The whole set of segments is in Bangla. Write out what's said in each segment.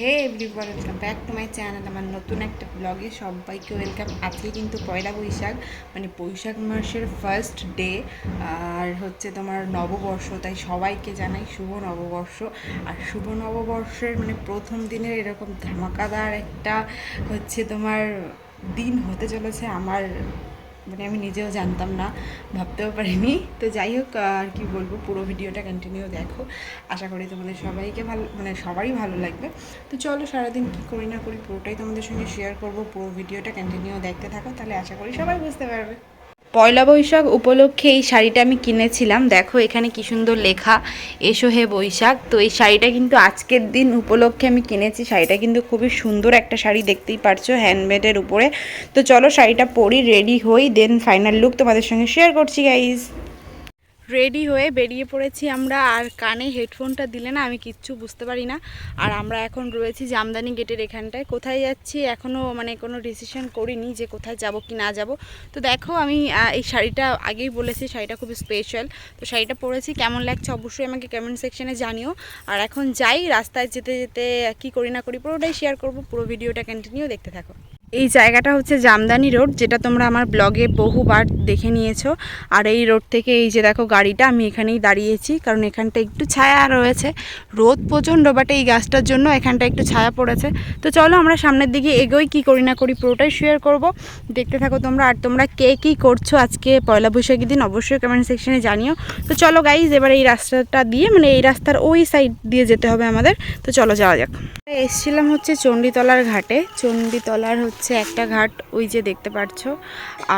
Hey everyone back to my channel আমার নতুন একটা ব্লগে সবাইকে ওয়েলকাম আজকে কিন্তু পয়লা বৈশাখ মানে বৈশাখ মাসের ফার্স্ট ডে আর হচ্ছে তোমার নববর্ষ, তাই সবাইকে জানাই শুভ নববর্ষ। আর শুভ নববর্ষের মানে প্রথম দিনের এরকম ধামাকাদার একটা হচ্ছে তোমার দিন হতে চলেছে আমার মানে আমি নিজেও জানতাম না, ভাবতেও পারিনি। তো যাই হোক, আর কি বলব, পুরো ভিডিওটা কন্টিনিউ দেখো। আশা করি তোমাদের সবাইকে ভালো মানে সবারই ভালো লাগবে। তো চলো সারাদিন কী করি না করি, পুরোটাই তোমাদের সঙ্গে শেয়ার করব। পুরো ভিডিওটা কন্টিনিউ দেখতে থাকো, তাহলে আশা করি সবাই বুঝতে পারবে। পয়লা বৈশাখ উপলক্ষে এই শাড়িটা আমি কিনেছিলাম। দেখো এখানে কি সুন্দর লেখা, এসো হে বৈশাখ। তো এই শাড়িটা কিন্তু আজকের দিন উপলক্ষে আমি কিনেছি। শাড়িটা কিন্তু খুবই সুন্দর একটা শাড়ি, দেখতেই পারছ হ্যান্ডমেডের উপরে। তো চলো শাড়িটা পরি রেডি হই দেন ফাইনাল লুক তোমাদের সঙ্গে শেয়ার করছি গাইজ রেডি হয়ে বেরিয়ে পড়েছি আমরা। আর কানে হেডফোনটা দিলে না আমি কিচ্ছু বুঝতে পারি না। আর আমরা এখন রয়েছি জামদানি গেটের এখানটায়। কোথায় যাচ্ছি এখনও মানে কোনো ডিসিশন করিনি যে কোথায় যাব কি না যাব। তো দেখো আমি এই শাড়িটা আগেই বলেছি, শাড়িটা খুব স্পেশাল তো শাড়িটা পরেছি, কেমন লাগছে অবশ্যই আমাকে কমেন্ট সেকশানে জানিও। আর এখন যাই, রাস্তায় যেতে যেতে কি করি না করি পুরোটাই শেয়ার করব। পুরো ভিডিওটা কন্টিনিউ দেখতে থাকো। এই জায়গাটা হচ্ছে জামদানি রোড, যেটা তোমরা আমার ব্লগে বহুবার দেখে নিয়েছো। আর এই রোড থেকে এই যে দেখো গাড়িটা, আমি এখানেই দাঁড়িয়েছি, কারণ এখানটা একটু ছায়া রয়েছে। রোদ প্রচণ্ড বাট এই গাছটার জন্য এখানটা একটু ছায়া পড়েছে। তো চলো আমরা সামনের দিকে এগোই, কি করি না করি পুরোটাই শেয়ার করব। দেখতে থাকো তোমরা, আর তোমরা কে কী করছ আজকে পয়লা বৈশাখী দিন, অবশ্যই কমেন্ট সেকশনে জানিও। তো চলো গাইজ এবার এই রাস্তাটা দিয়ে মানে এই রাস্তার ওই সাইড দিয়ে যেতে হবে আমাদের। তো চলো যাওয়া যাক। এসছিলাম হচ্ছে চণ্ডীতলার ঘাটে। চণ্ডীতলার হচ্ছে একটা ঘাট, ওই যে দেখতে পাচ্ছ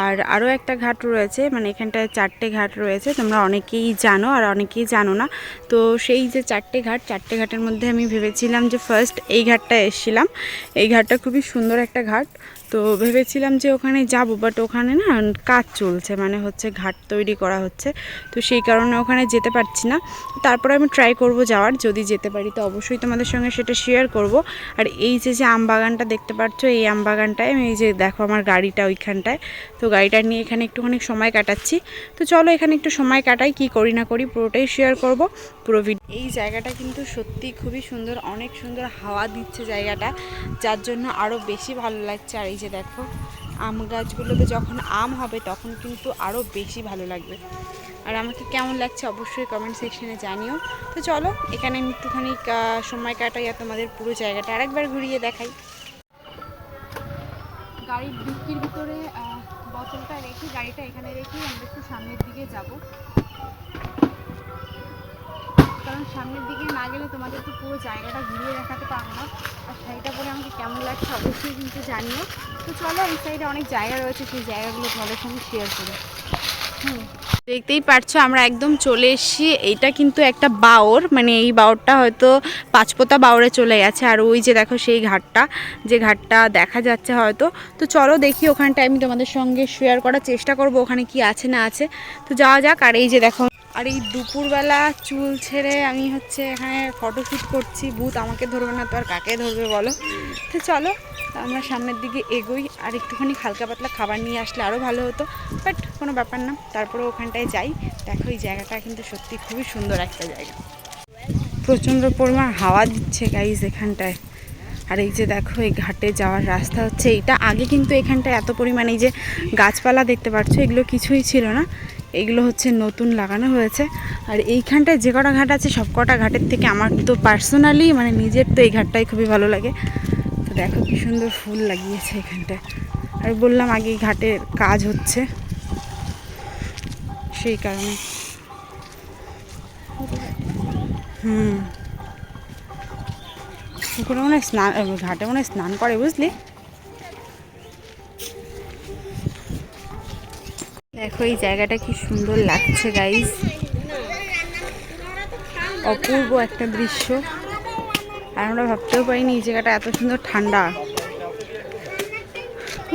আর আরও একটা ঘাট রয়েছে মানে এখানটায় চারটে ঘাট রয়েছে, তোমরা অনেকেই জানো আর অনেকেই জানো না। তো সেই যে চারটে ঘাট, চারটে ঘাটের মধ্যে আমি ভেবেছিলাম যে ফার্স্ট এই ঘাটটা এসছিলাম। এই ঘাটটা খুবই সুন্দর একটা ঘাট। তো ভেবেছিলাম যে ওখানে যাব বাট ওখানে না কাজ চলছে মানে হচ্ছে ঘাট তৈরি করা হচ্ছে। তো সেই কারণে ওখানে যেতে পারছি না। তারপরে আমি ট্রাই করব যাওয়ার, যদি যেতে পারি তো অবশ্যই তোমাদের সঙ্গে সেটা শেয়ার করব। আর এই যে যে আম বাগানটা দেখতে পাচ্ছ এই আম বাগানটায়, আমি এই যে দেখো আমার গাড়িটা ওইখানটায়। তো গাড়িটা নিয়ে এখানে একটুখানি সময় কাটাচ্ছি। তো চলো এখানে একটু সময় কাটাই, কি করি না করি পুরোটাই শেয়ার করব। পুরো এই জায়গাটা কিন্তু সত্যি খুবই সুন্দর, অনেক সুন্দর হাওয়া দিচ্ছে জায়গাটা। যার জন্য আরও বেশি ভালো লাগছে। আর এই যে দেখো, আম গাছগুলোতে যখন আম হবে তখন কিন্তু আরও বেশি ভালো লাগবে। আর আমাকে কেমন লাগছে অবশ্যই কমেন্ট সেকশনে জানিও। তো চলো, এখানে আমি একটুখানি সময় কাটাই আর তোমাদের পুরো জায়গাটা আরেকবার ঘুরিয়ে দেখাই। গাড়ির ডিক্কির ভিতরে বোতলটা রেখে, গাড়িটা এখানে রেখে আমরা একটু সামনের দিকে যাব। কারণ সামনের দিকে না গেলে তোমাদের তো পুরো জায়গাটা ঘুরিয়ে দেখাতে পারব না। আর শাড়িটা পরে আমাকে কেমন লাগছে অবশ্যই কিন্তু জানিও। তো চলো, এই সাইডে অনেক জায়গা রয়েছে, সেই জায়গাগুলো তোমাদের সঙ্গে শেয়ার করি। হুম। দেখতেই পারছ, আমরা একদম চলে এসেছি। এইটা কিন্তু একটা বাওর মানে এই বাওরটা হয়তো পাঁচপোতা বাওরে চলে গেছে। আর ওই যে দেখো সেই ঘাটটা, যে ঘাটটা দেখা যাচ্ছে হয়তো। তো চলো দেখি ওখানটায় আমি তোমাদের সঙ্গে শেয়ার করার চেষ্টা করব, ওখানে কি আছে না আছে। তো যাওয়া যাক, আর এই যে দেখো আর এই দুপুরবেলা চুল ছেড়ে আমি হচ্ছে এখানে ফটোশ্যুট করছি। ভূত আমাকে ধরবে না তো আর কাকে ধরবে বলো? তো চলো, আমরা সামনের দিকে এগোই আর একটুখানি হালকা পাতলা খাবার নিয়ে আসলে আরও ভালো হতো। বাট কোনো ব্যাপার না তারপরে ওখানটায় যাই। দেখো এই জায়গাটা কিন্তু সত্যি খুবই সুন্দর একটা জায়গা। প্রচণ্ড পরিমাণ হাওয়া দিচ্ছে গাইজ এখানটায়। আর এই যে দেখো, এই ঘাটে যাওয়ার রাস্তা হচ্ছে এইটা। আগে কিন্তু এখানটায় এত পরিমাণ এই যে গাছপালা দেখতে পাচ্ছ এগুলো কিছুই ছিল না। এগুলো হচ্ছে নতুন লাগানো হয়েছে। আর এইখানটায় যে কটা ঘাট আছে, সব কটা ঘাটের থেকে আমার তো পার্সোনালি মানে নিজের তো এই ঘাটটাই খুবই ভালো লাগে। তো দেখো কি সুন্দর ফুল লাগিয়েছে এখানটায়। আর বললাম আগে ঘাটের কাজ হচ্ছে। সেই কারণে। হুম। পুকুরে মনে হয় স্নান ঘাটে মনে হয় স্নান করে, বুঝলি? দেখো, এই জায়গাটা কি সুন্দর লাগছে গাইস অপূর্ব একটা দৃশ্য। আর আমরা ভাবতেও পারিনি এই জায়গাটা এত সুন্দর ঠান্ডা।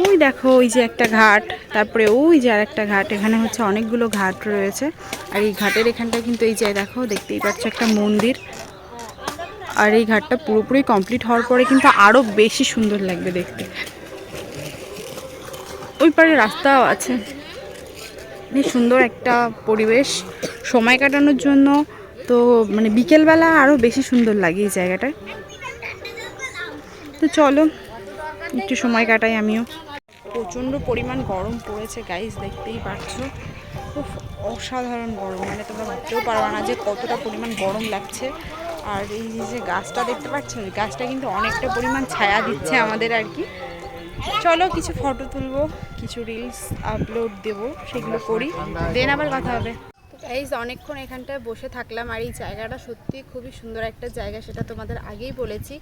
ওই দেখো, ওই যে একটা ঘাট, তারপরে ওই যে আর একটা ঘাট, এখানে হচ্ছে অনেকগুলো ঘাট রয়েছে। আর এই ঘাটের এখানটা কিন্তু এই যে দেখো, দেখতেই পাচ্ছ একটা মন্দির। আর এই ঘাটটা পুরোপুরি কমপ্লিট হওয়ার পরে কিন্তু আরও বেশি সুন্দর লাগবে দেখতে। ওই পারে রাস্তাও আছে। বেশ সুন্দর একটা পরিবেশ। সময় কাটানোর জন্য তো মানে বিকেলবেলা আরও বেশি সুন্দর লাগে এই জায়গাটায় তো চলো, একটু সময় কাটাই আমিও। প্রচণ্ড পরিমাণ গরম পড়েছে গাইস দেখতেই পাচ্ছ। খুব অসাধারণ গরম মানে তোমরা ভাবতেও পারবে না যে কতটা পরিমাণ গরম লাগছে। আর এই যে গাছটা দেখতে পাচ্ছ গাছটা কিন্তু অনেকটা পরিমাণ ছায়া দিচ্ছে আমাদের আর কি। চলো কিছু ফটো তুলবো কিছু রিলস আপলোড দেবো সেগুলো করি দেন আবার কথা হবে। গাইজ অনেকক্ষণ এখানটায় বসে থাকলাম আর এই জায়গাটা সত্যি খুবই সুন্দর একটা জায়গা, সেটা তোমাদের আগেই বলেছি।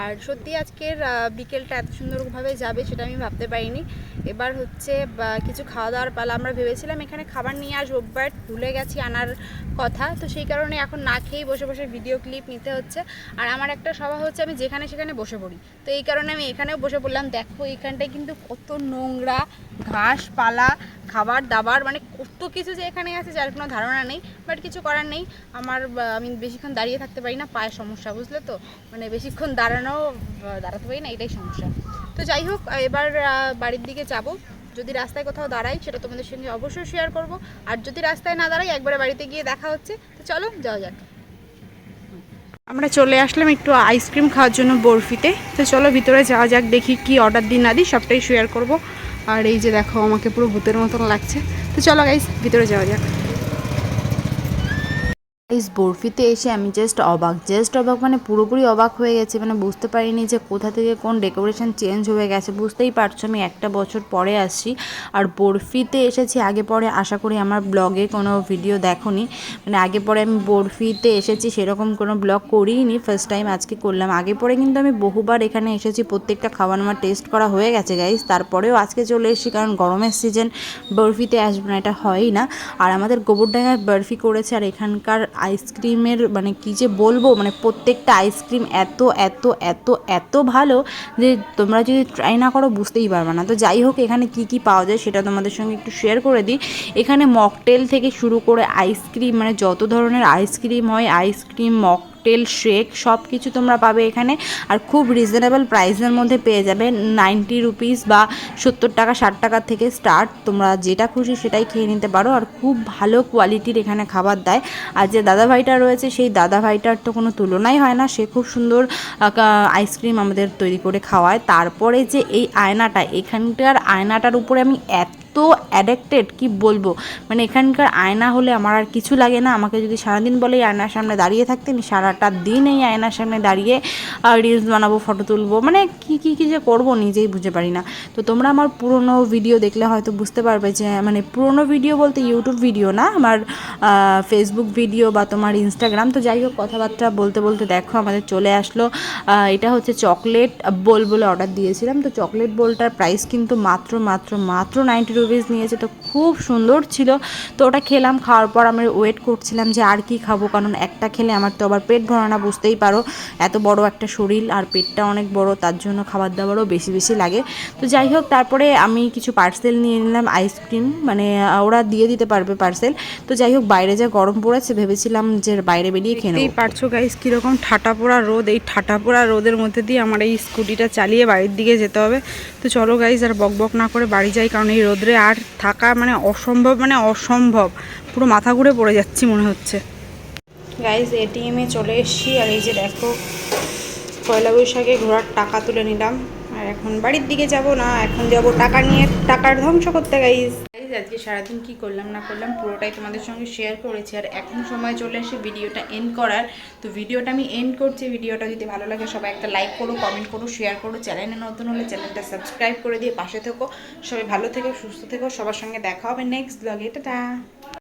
আর সত্যি আজকের বিকেলটা এত সুন্দরভাবে যাবে সেটা আমি ভাবতে পারিনি। এবার হচ্ছে কিছু খাওয়া দাওয়ার পালা আমরা ভেবেছিলাম এখানে খাবার নিয়ে আসব বাট ভুলে গেছি আনার কথা। তো সেই কারণে এখন না খেয়েই বসে বসে ভিডিও ক্লিপ নিতে হচ্ছে। আর আমার একটা স্বভাব হচ্ছে, আমি যেখানে সেখানে বসে পড়ি। তো এই কারণে আমি এখানেও বসে পড়লাম। দেখো এখানটায় কিন্তু কত নোংরা ঘাস পালা খাবার দাবার মানে কত কিছু যে এখানে আছে যার কোনো ধারণা নেই বাট কিছু করার নেই। আমার আমি বেশিক্ষণ দাঁড়িয়ে থাকতে পারি না, পায়ের সমস্যা, বুঝলে তো? মানে বেশিক্ষণ দাঁড়ানো দাঁড়াতে পারি না, এটাই সমস্যা। তো যাই হোক এবার বাড়ির দিকে যাব। যদি রাস্তায় কোথাও দাঁড়াই, সেটা তোমাদের সঙ্গে অবশ্যই শেয়ার করব। আর যদি রাস্তায় না দাঁড়াই, একবারে বাড়িতে গিয়ে দেখা হচ্ছে। তো চলো, যাওয়া যাক। আমরা চলে আসলাম একটু আইসক্রিম খাওয়ার জন্য বরফিতে। তো চলো, ভিতরে যাওয়া যাক, দেখি কি অর্ডার দিন না দিই, সবটাই শেয়ার করব। আর এই যে দেখো, আমাকে পুরো ভূতের মতন লাগছে। তো চলো গাইস ভিতরে যাওয়া যাক। এই বরফিতে এসে আমি জাস্ট অবাক জাস্ট অবাক মানে পুরোপুরি অবাক হয়ে গেছে। মানে বুঝতে পারিনি যে কোথা থেকে কোন ডেকোরেশন চেঞ্জ হয়ে গেছে। বুঝতেই পারছ আমি একটা বছর পরে আসছি। আর বরফিতে এসেছি, আগে পরে আশা করি আমার ব্লগে কোনো ভিডিও দেখোনি। মানে আগে পরে আমি বরফিতে এসেছি, সেরকম কোনো ব্লগ করিনি ফার্স্ট টাইম আজকে করলাম। আগে পরে কিন্তু আমি বহুবার এখানে এসেছি। প্রত্যেকটা খাবার আমার টেস্ট করা হয়ে গেছে গাইস তারপরেও আজকে চলে এসেছি কারণ গরমের সিজন বরফিতে আসবে না, এটা হয়ই না। আর আমাদের গোবরডাঙ্গায় বরফি করেছে, আর এখানকার আইসক্রিমের মানে কি যে বলব মানে প্রত্যেকটা আইসক্রিম এত এত এত এত ভালো যে তোমরা যদি ট্রাই না করো বুঝতেই পারবে না। তো যাই হোক, এখানে কি কি পাওয়া যায় সেটা তোমাদের সঙ্গে একটু শেয়ার করে দিই। এখানে মকটেল থেকে শুরু করে আইসক্রিম মানে যত ধরনের আইসক্রিম হয়, আইসক্রিম মকটেল শেক সব কিছু তোমরা পাবে এখানে। আর খুব রিজনেবল প্রাইসের মধ্যে পেয়ে যাবে। নাইনটি রুপিস বা সত্তর টাকা, ষাট টাকা থেকে স্টার্ট তোমরা যেটা খুশি সেটাই খেয়ে নিতে পারো। আর খুব ভালো কোয়ালিটির এখানে খাবার দেয়। আর যে দাদা ভাইটা রয়েছে, সেই দাদা ভাইটার তো কোনো তুলনাই হয় না। সে খুব সুন্দর আইসক্রিম আমাদের তৈরি করে খাওয়ায়। তারপরে যে এই আয়নাটা, এখানকার আয়নাটার উপরে আমি এত অ্যাডিক্টেড কি বলব? মানে এখানকার আয়না হলে আমার আর কিছু লাগে না। আমাকে যদি সারাদিন বলে এই আয়নার সামনে দাঁড়িয়ে থাকতে, আমি সারাটা দিন এই আয়নার সামনে দাঁড়িয়ে রিলস বানাবো ফটো তুলবো। মানে কি কি কি যে করব নিজেই বুঝে পারি না। তো তোমরা আমার পুরনো ভিডিও দেখলে হয়তো বুঝতে পারবে যে মানে পুরনো ভিডিও বলতে ইউটিউব ভিডিও না, আমার ফেসবুক ভিডিও বা তোমার ইনস্টাগ্রাম তো যাই হোক, কথাবার্তা বলতে বলতে দেখো, আমাদের চলে আসলো। এটা হচ্ছে চকলেট বোল বলে অর্ডার দিয়েছিলাম। তো চকলেট বোলটার প্রাইস কিন্তু মাত্র মাত্র মাত্র নাইনটি রুপিস নিয়েছে তো খুব সুন্দর ছিল। তো ওটা খেলাম, খাওয়ার পর আমি ওয়েট করছিলাম যে আর কি খাব, কারণ একটা খেলে আমার তো আবার পেট ভরা না, বুঝতেই পারো। এত বড় একটা শরীর আর পেটটা অনেক বড়, তার জন্য খাবার দাবারও বেশি বেশি লাগে। তো যাই হোক, তারপরে আমি কিছু পার্সেল নিয়ে নিলাম আইসক্রিম মানে ওরা দিয়ে দিতে পারবে পার্সেল তো যাই হোক, বাইরে যা গরম পড়েছে, ভেবেছিলাম যে বাইরে বেরিয়ে খেয়ে নেব। পারছ গাইস কীরকম ঠাটা পোড়া রোদ। এই ঠাটা পোড়া রোদের মধ্যে দিয়ে আমার এই স্কুটিটা চালিয়ে বাড়ির দিকে যেতে হবে। তো চলো গাইস আর বক বক না করে বাড়ি যাই, কারণ এই রোদরে আর থাকা মানে অসম্ভব মানে অসম্ভব। পুরো মাথা ঘুরে পড়ে যাচ্ছি মনে হচ্ছে। গাইজ এটিএমে চলে এসেছি আর এই যে দেখো, পয়লা বৈশাখে ঘোরার টাকা তুলে নিলাম। আর এখন বাড়ির দিকে যাব না, এখন যাব টাকা নিয়ে, টাকার ধ্বংস করতে গাইজ আজকে সারাদিন কি করলাম, না করলাম, পুরোটাই তোমাদের সঙ্গে শেয়ার করেছি। আর এখন সময় চলে আসে ভিডিওটা এন্ড করার। তো ভিডিওটা আমি এন্ড করছি। ভিডিওটা যদি ভালো লাগে, সবাই একটা লাইক করো কমেন্ট করো শেয়ার করো। চ্যানেলে নতুন হলে চ্যানেলটা সাবস্ক্রাইব করে দিয়ে পাশে থেকো। সবাই ভালো থেকো, সুস্থ থেকো। সবার সঙ্গে দেখা হবে নেক্সট ব্লগে টাটা!